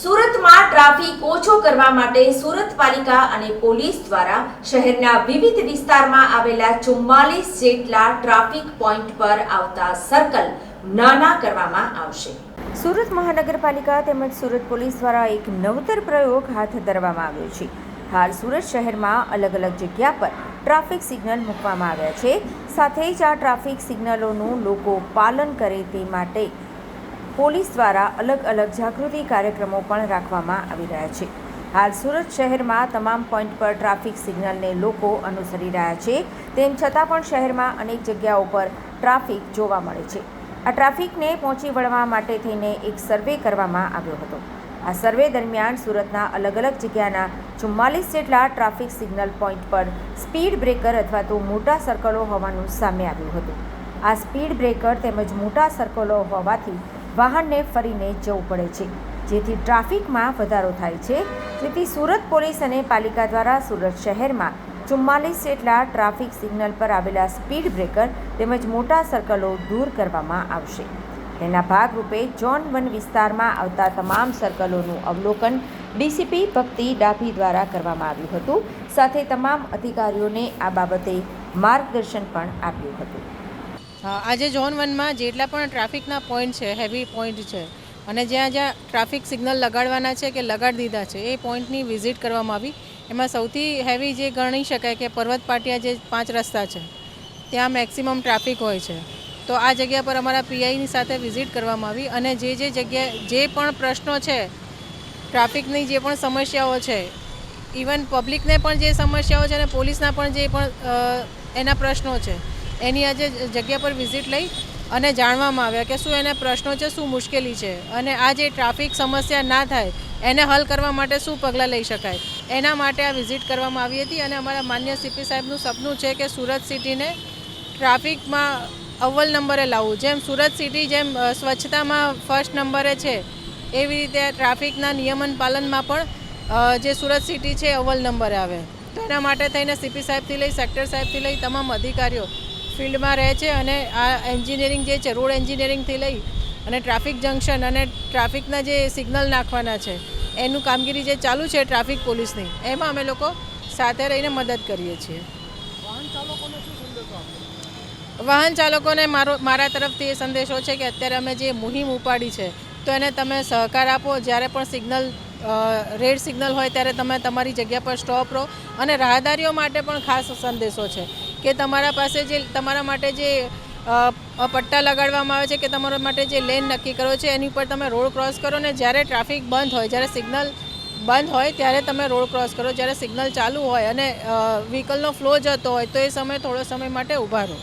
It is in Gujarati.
સુરતમાં ટ્રાફિક ઓછો કરવા માટે સુરત પાલિકા અને પોલીસ દ્વારા શહેરના વિવિધ વિસ્તારમાં આવેલા ચુમ્માલીસ જેટલા ટ્રાફિક પોઈન્ટ પર આવતા સર્કલ નાના કરવામાં આવશે. સુરત મહાનગરપાલિકા તેમજ સુરત પોલીસ દ્વારા એક નવતર પ્રયોગ હાથ ધરવામાં આવ્યો છે. હાલ સુરત શહેરમાં અલગ અલગ જગ્યા પર ટ્રાફિક સિગ્નલ મૂકવામાં આવ્યા છે. સાથે જ આ ટ્રાફિક સિગ્નલોનું લોકો પાલન કરે તે માટે પોલીસ દ્વારા અલગ અલગ જાગૃતિ કાર્યક્રમો પણ રાખવામાં આવી રહ્યા છે. હાલ સુરત શહેરમાં તમામ પોઈન્ટ પર ટ્રાફિક સિગ્નલને લોકો અનુસરી રહ્યા છે. તેમ છતાં પણ શહેરમાં અનેક જગ્યાઓ પર ટ્રાફિક જોવા મળે છે. આ ટ્રાફિકને પહોંચી વળવા માટે થઈને એક સર્વે કરવામાં આવ્યો હતો. આ સર્વે દરમિયાન સુરતના અલગ અલગ જગ્યાના ચુમ્માલીસ જેટલા ટ્રાફિક સિગ્નલ પોઈન્ટ પર સ્પીડ બ્રેકર અથવા તો મોટા સર્કલો હોવાનું સામે આવ્યું હતું. આ સ્પીડ બ્રેકર તેમજ મોટા સર્કલો હોવાથી વાહનને ફરીને જવું પડે છે. જેથી ટ્રાફિકમાં વધારો થાય છે. જેથી સુરત પોલીસ અને પાલિકા દ્વારા સુરત શહેરમાં ચુમ્માલીસ જેટલા ટ્રાફિક સિગ્નલ પર આવેલા સ્પીડ બ્રેકર તેમજ મોટા સર્કલો દૂર કરવામાં આવશે. તેના ભાગરૂપે જોન વન વિસ્તારમાં આવતા તમામ સર્કલોનું અવલોકન ડીસીપી ભક્તિ ડાભી દ્વારા કરવામાં આવ્યું હતું. સાથે તમામ અધિકારીઓને આ બાબતે માર્ગદર્શન પણ આપ્યું હતું. આજે ઝોન વનમાં જેટલા પણ ટ્રાફિકના પોઈન્ટ છે હેવી પોઈન્ટ છે, અને જ્યાં જ્યાં ટ્રાફિક સિગ્નલ લગાડવાના છે કે લગાડી દીધા છે, એ પોઈન્ટની વિઝિટ કરવામાં આવી. એમાં સૌથી હેવી જે ગણી શકાય કે પર્વત પાટિયા જે પાંચ રસ્તા છે, ત્યાં મેક્સિમમ ટ્રાફિક હોય છે. તો આ જગ્યા પર અમારા પીઆઈની સાથે વિઝિટ કરવામાં આવી અને જે જે જગ્યાએ જે પણ પ્રશ્નો છે, ટ્રાફિકની જે પણ સમસ્યાઓ છે ઇવન પબ્લિકને પણ જે સમસ્યાઓ છે અને પોલીસના પણ જે પણ એના પ્રશ્નો છે એની આજે જગ્યા પર વિઝિટ લઈ અને જાણવામાં આવ્યા કે શું એને પ્રશ્નો છે, શું મુશ્કેલી છે અને આ જે ટ્રાફિક સમસ્યા ના થાય, એને હલ કરવા માટે શું પગલાં લઈ શકાય? એના માટે આ વિઝિટ કરવામાં આવી હતી અને અમારા માન્ય સીપી સાહેબનું સપનું છે કે સુરત સિટીને ટ્રાફિકમાં અવ્વલ નંબરે લાવવું. જેમ સુરત સિટી જેમ સ્વચ્છતામાં ફર્સ્ટ નંબરે છે, એવી રીતે ટ્રાફિકના નિયમન પાલનમાં પણ જે સુરત સિટી છે, અવ્વલ નંબરે આવે. તો એના માટે થઈને સીપી સાહેબથી લઈ સેક્ટર સાહેબથી લઈ તમામ અધિકારીઓ ફિલ્ડમાં રહે છે અને આ એન્જિનિયરિંગ જે છે રોડ એન્જિનિયરિંગથી લઈ અને ટ્રાફિક જંકશન અને ટ્રાફિકના જે સિગ્નલ નાખવાના છે એનું કામગીરી જે ચાલુ છે ટ્રાફિક પોલીસની એમાં અમે લોકો સાથે રહીને મદદ કરીએ છીએ. વાહન ચાલકોને મારો મારા તરફથી એ સંદેશો છે કે અત્યારે અમે જે મુહિમ ઉપાડી છે તો એને તમે સહકાર આપો જ્યારે પણ સિગ્નલ રેડ સિગ્નલ હોય ત્યારે તમે તમારી જગ્યા પર સ્ટોપ રહો અને રાહદારીઓ માટે પણ ખાસ સંદેશો છે. કે તમારા પાસે જે, તમારા માટે જે પટ્ટા લગાડવામાં આવે છે કે તમારા માટે જે લેન નક્કી કરો છે, એની ઉપર તમે રોડ ક્રોસ કરો ને જ્યારે ટ્રાફિક બંધ હોય, જ્યારે સિગ્નલ બંધ હોય, ત્યારે તમે રોડ ક્રોસ કરો. જ્યારે સિગ્નલ ચાલુ હોય અને વ્હીકલનો ફ્લો જતો હોય, તો એ સમય થોડો સમય માટે ઊભા રહો.